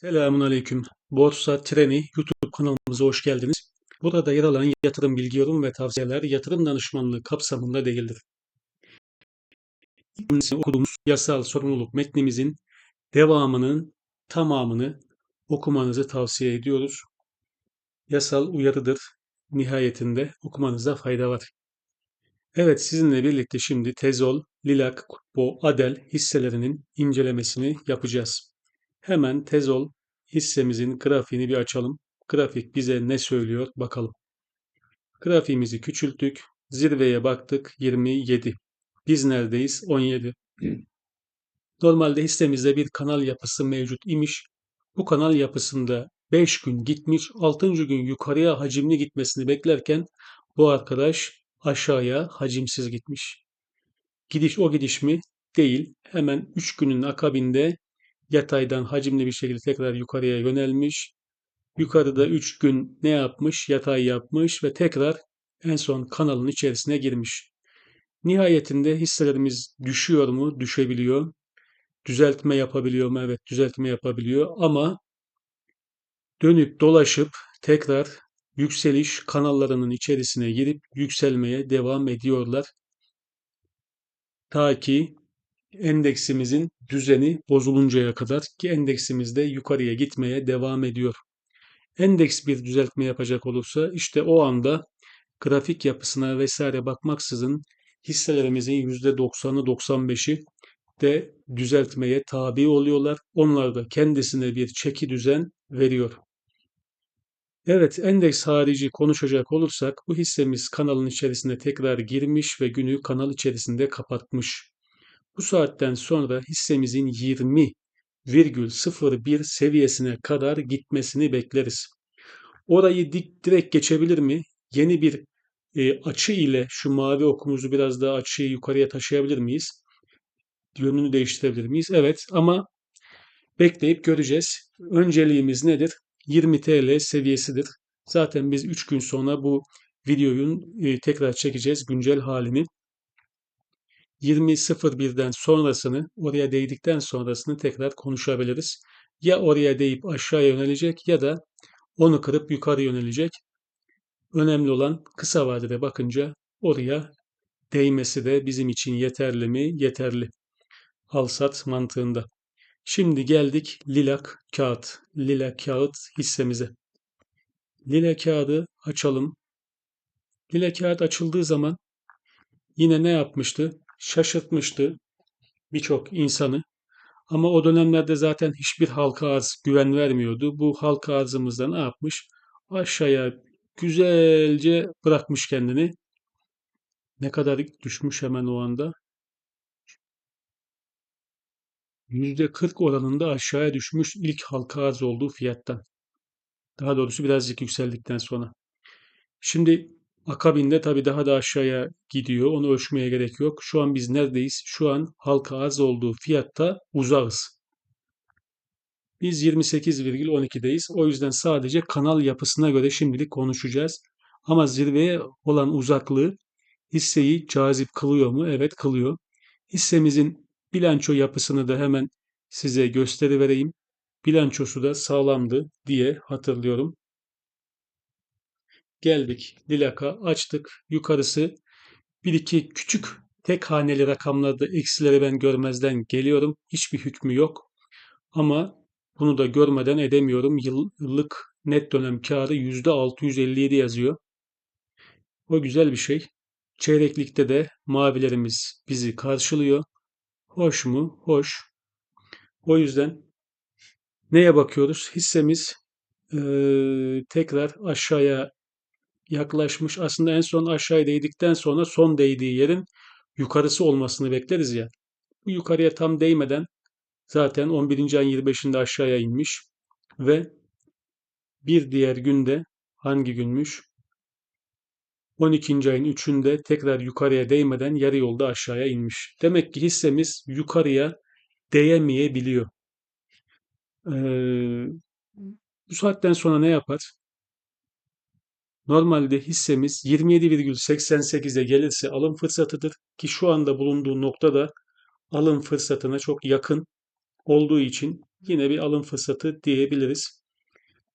Selamun Aleyküm. Borsa Treni YouTube kanalımıza hoş geldiniz. Burada yer alan yatırım bilgi, yorum ve tavsiyeler yatırım danışmanlığı kapsamında değildir. İlk okuduğumuz yasal sorumluluk metnimizin devamının tamamını okumanızı tavsiye ediyoruz. Yasal uyarıdır. Nihayetinde okumanıza fayda var. Evet sizinle birlikte şimdi Tezol, Lilak, Kutbo, Adel hisselerinin incelemesini yapacağız. Hemen Tezol hissemizin grafiğini bir açalım. Grafik bize ne söylüyor bakalım. Grafiğimizi küçülttük. Zirveye baktık 27. Biz neredeyiz? 17. Normalde hissemizde bir kanal yapısı mevcut imiş. Bu kanal yapısında 5 gün gitmiş, 6. gün yukarıya hacimli gitmesini beklerken bu arkadaş aşağıya hacimsiz gitmiş. Gidiş o gidiş mi? Değil. Hemen 3 günün akabinde yataydan hacimli bir şekilde tekrar yukarıya yönelmiş. Yukarıda 3 gün ne yapmış? Yatay yapmış ve tekrar en son kanalın içerisine girmiş. Nihayetinde hisselerimiz düşüyor mu? Düşebiliyor. Düzeltme yapabiliyor mu? Evet düzeltme yapabiliyor ama dönüp dolaşıp tekrar yükseliş kanallarının içerisine girip yükselmeye devam ediyorlar. Ta ki endeksimizin düzeni bozuluncaya kadar ki endeksimiz de yukarıya gitmeye devam ediyor. Endeks bir düzeltme yapacak olursa işte o anda grafik yapısına vesaire bakmaksızın hisselerimizin %90'ı 95'i de düzeltmeye tabi oluyorlar. Onlar da kendisine bir çeki düzen veriyor. Evet, endeks harici konuşacak olursak bu hissemiz kanalın içerisinde tekrar girmiş ve günü kanal içerisinde kapatmış. Bu saatten sonra hissemizin 20,01 seviyesine kadar gitmesini bekleriz. Orayı dik direkt geçebilir mi? Yeni bir e, açı ile şu mavi okumuzu biraz daha açıyı yukarıya taşıyabilir miyiz? Yönünü değiştirebilir miyiz? Evet ama bekleyip göreceğiz. Önceliğimiz nedir? 20 TL seviyesidir. Zaten biz 3 gün sonra bu videoyun e, tekrar çekeceğiz güncel halini. 20.01'den sonrasını oraya değdikten sonrasını tekrar konuşabiliriz. Ya oraya değip aşağıya yönelecek ya da onu kırıp yukarı yönelecek. Önemli olan kısa vadede bakınca oraya değmesi de bizim için yeterli mi? Yeterli. Al-sat mantığında. Şimdi geldik lilak kağıt, lila kağıt hissemize. Lila kağıdı açalım. Lila kağıt açıldığı zaman yine ne yapmıştı? Şaşırtmıştı birçok insanı. Ama o dönemlerde zaten hiçbir halka arz güven vermiyordu. Bu halka arzımızda ne yapmış? Aşağıya güzelce bırakmış kendini. Ne kadar düşmüş hemen o anda? %40 oranında aşağıya düşmüş ilk halka arz olduğu fiyattan. Daha doğrusu birazcık yükseldikten sonra. Şimdi akabinde tabii daha da aşağıya gidiyor. Onu ölçmeye gerek yok. Şu an biz neredeyiz? Şu an halka arz olduğu fiyatta uzağız. Biz 28,12'deyiz. O yüzden sadece kanal yapısına göre şimdilik konuşacağız. Ama zirveye olan uzaklığı hisseyi cazip kılıyor mu? Evet kılıyor. Hissemizin bilanço yapısını da hemen size gösterivereyim. Bilançosu da sağlamdı diye hatırlıyorum. Geldik Dilak'a açtık. Yukarısı bir iki küçük tek haneli rakamlarda eksileri ben görmezden geliyorum. Hiçbir hükmü yok. Ama bunu da görmeden edemiyorum. Yıllık net dönem karı %657 yazıyor. O güzel bir şey. Çeyreklikte de mavilerimiz bizi karşılıyor. Hoş mu? Hoş. O yüzden neye bakıyoruz? Hissemiz e, tekrar aşağıya yaklaşmış. Aslında en son aşağıya değdikten sonra son değdiği yerin yukarısı olmasını bekleriz ya. Bu yukarıya tam değmeden zaten 11. ayın 25'inde aşağıya inmiş ve bir diğer günde hangi günmüş? 12. ayın 3'ünde tekrar yukarıya değmeden yarı yolda aşağıya inmiş. Demek ki hissemiz yukarıya değemeyebiliyor. Ee, bu saatten sonra ne yapar? Normalde hissemiz 27,88'e gelirse alım fırsatıdır ki şu anda bulunduğu noktada alım fırsatına çok yakın olduğu için yine bir alım fırsatı diyebiliriz.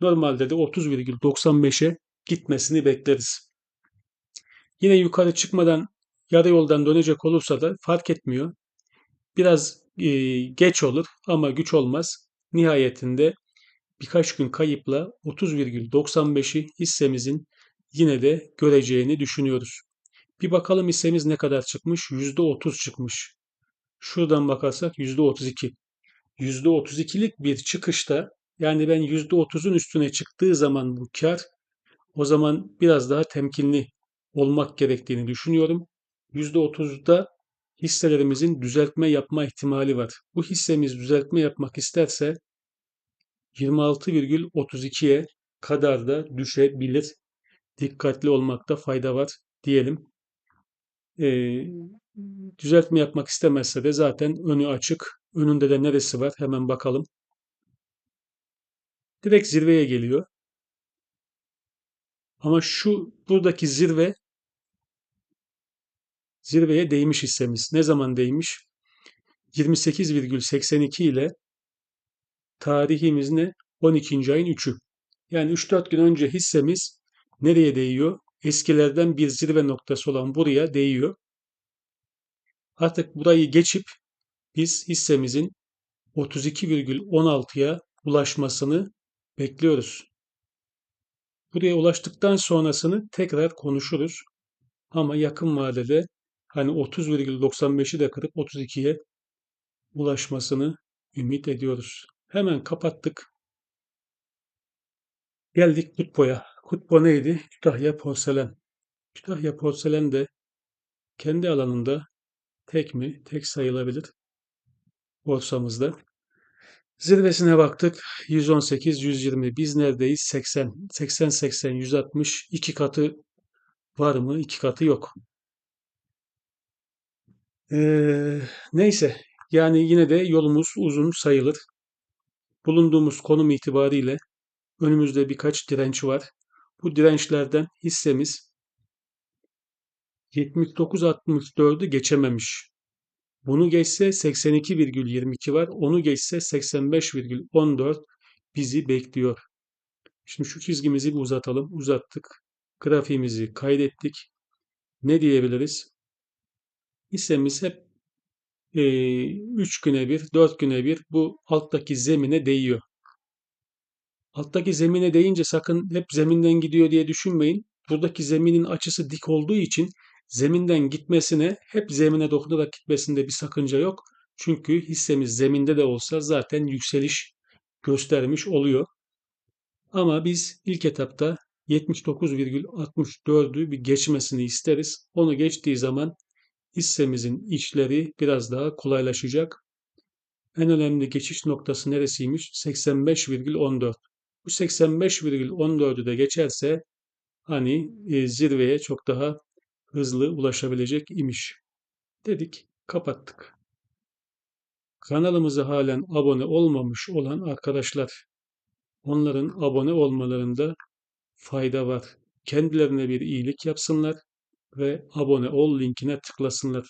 Normalde de 30,95'e gitmesini bekleriz. Yine yukarı çıkmadan yarı yoldan dönecek olursa da fark etmiyor. Biraz e, geç olur ama güç olmaz. Nihayetinde birkaç gün kayıpla 30,95'i hissemizin yine de göreceğini düşünüyoruz. Bir bakalım hissemiz ne kadar çıkmış? %30 çıkmış. Şuradan bakarsak %32. %32'lik bir çıkışta yani ben %30'un üstüne çıktığı zaman bu kar o zaman biraz daha temkinli olmak gerektiğini düşünüyorum. %30'da hisselerimizin düzeltme yapma ihtimali var. Bu hissemiz düzeltme yapmak isterse 26,32'ye kadar da düşebilir. Dikkatli olmakta fayda var diyelim. Ee, düzeltme yapmak istemezse de zaten önü açık. Önünde de neresi var hemen bakalım. Direkt zirveye geliyor. Ama şu buradaki zirve zirveye değmiş hissemiz. Ne zaman değmiş? 28,82 ile tarihimiz ne? 12. ayın 3'ü. Yani 3-4 gün önce hissemiz nereye değiyor? Eskilerden bir zirve noktası olan buraya değiyor. Artık burayı geçip biz hissemizin 32,16'ya ulaşmasını bekliyoruz. Buraya ulaştıktan sonrasını tekrar konuşuruz. Ama yakın vadede hani 30,95'i de kırıp 32'ye ulaşmasını ümit ediyoruz. Hemen kapattık. Geldik Kutbo'ya. Kutbo neydi? Kütahya Porselen. Kütahya Porselen de kendi alanında tek mi? Tek sayılabilir borsamızda. Zirvesine baktık. 118, 120. Biz neredeyiz? 80. 80, 80, 160. İki katı var mı? İki katı yok. Ee, neyse. Yani yine de yolumuz uzun sayılır. Bulunduğumuz konum itibariyle önümüzde birkaç direnç var. Bu dirençlerden hissemiz 79.64'ü geçememiş. Bunu geçse 82,22 var. Onu geçse 85,14 bizi bekliyor. Şimdi şu çizgimizi bir uzatalım. Uzattık. Grafiğimizi kaydettik. Ne diyebiliriz? Hissemiz hep e, 3 güne bir, 4 güne bir bu alttaki zemine değiyor. Alttaki zemine değince sakın hep zeminden gidiyor diye düşünmeyin. Buradaki zeminin açısı dik olduğu için zeminden gitmesine hep zemine dokunarak gitmesinde bir sakınca yok. Çünkü hissemiz zeminde de olsa zaten yükseliş göstermiş oluyor. Ama biz ilk etapta 79,64'ü bir geçmesini isteriz. Onu geçtiği zaman hissemizin içleri biraz daha kolaylaşacak. En önemli geçiş noktası neresiymiş? 85,14. Bu 85,14'ü de geçerse hani e, zirveye çok daha hızlı ulaşabilecek imiş. Dedik, kapattık. Kanalımıza halen abone olmamış olan arkadaşlar, onların abone olmalarında fayda var. Kendilerine bir iyilik yapsınlar ve abone ol linkine tıklasınlar.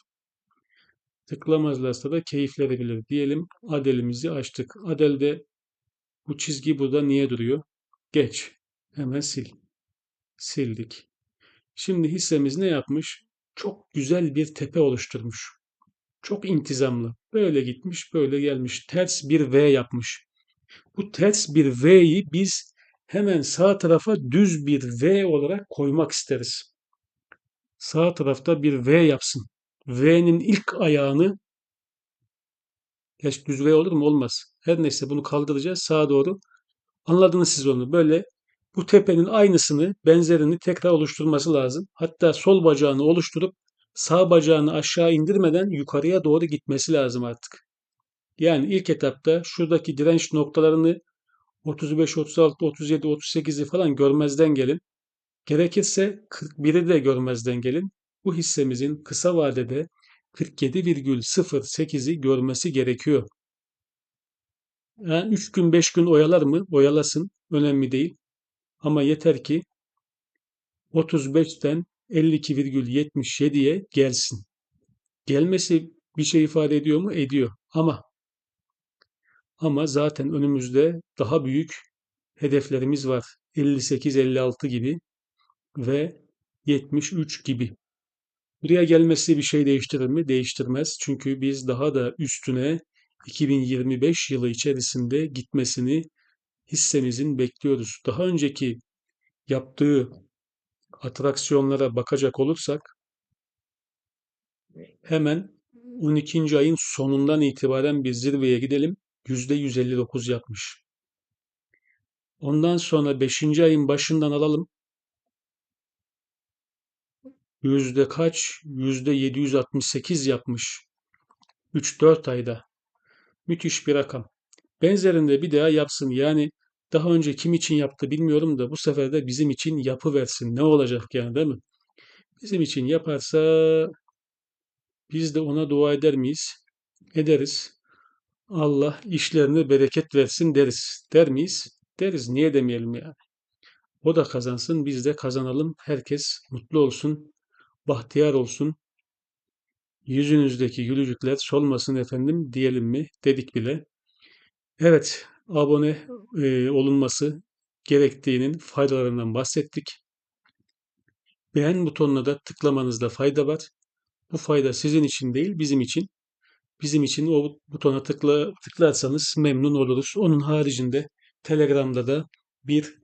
Tıklamazlarsa da keyifleri bilir. Diyelim Adel'imizi açtık. Adel'de bu çizgi burada niye duruyor? Geç. Hemen sil. Sildik. Şimdi hissemiz ne yapmış? Çok güzel bir tepe oluşturmuş. Çok intizamlı. Böyle gitmiş, böyle gelmiş. Ters bir V yapmış. Bu ters bir V'yi biz hemen sağ tarafa düz bir V olarak koymak isteriz. Sağ tarafta bir V yapsın. V'nin ilk ayağını Geç düz V olur mu? Olmaz. Her neyse bunu kaldıracağız sağa doğru. Anladınız siz onu. Böyle bu tepenin aynısını, benzerini tekrar oluşturması lazım. Hatta sol bacağını oluşturup sağ bacağını aşağı indirmeden yukarıya doğru gitmesi lazım artık. Yani ilk etapta şuradaki direnç noktalarını 35, 36, 37, 38'i falan görmezden gelin. Gerekirse 41'i de görmezden gelin. Bu hissemizin kısa vadede 47,08'i görmesi gerekiyor. Yani 3 gün 5 gün oyalar mı? Oyalasın. Önemli değil. Ama yeter ki 35'ten 52,77'ye gelsin. Gelmesi bir şey ifade ediyor mu? Ediyor. Ama Ama zaten önümüzde daha büyük hedeflerimiz var. 58-56 gibi ve 73 gibi. Buraya gelmesi bir şey değiştirir mi? Değiştirmez. Çünkü biz daha da üstüne 2025 yılı içerisinde gitmesini hissemizin bekliyoruz. Daha önceki yaptığı atraksiyonlara bakacak olursak hemen 12. ayın sonundan itibaren bir zirveye gidelim. %159 yapmış. Ondan sonra 5. ayın başından alalım. Yüzde kaç? Yüzde 768 yapmış. 3-4 ayda. Müthiş bir rakam. Benzerinde bir daha yapsın. Yani daha önce kim için yaptı bilmiyorum da bu sefer de bizim için yapı versin. Ne olacak yani değil mi? Bizim için yaparsa biz de ona dua eder miyiz? Ederiz. Allah işlerine bereket versin deriz. Der miyiz? Deriz. Niye demeyelim yani? O da kazansın, biz de kazanalım. Herkes mutlu olsun, bahtiyar olsun. Yüzünüzdeki gülücükler solmasın efendim diyelim mi? Dedik bile. Evet, abone e, olunması gerektiğinin faydalarından bahsettik. Beğen butonuna da tıklamanızda fayda var. Bu fayda sizin için değil, bizim için. Bizim için o butona tıkla, tıklarsanız memnun oluruz. Onun haricinde Telegram'da da bir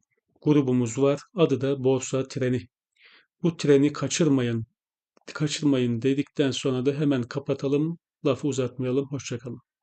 grubumuz var. Adı da Borsa Treni. Bu treni kaçırmayın, kaçırmayın dedikten sonra da hemen kapatalım. Lafı uzatmayalım. Hoşçakalın.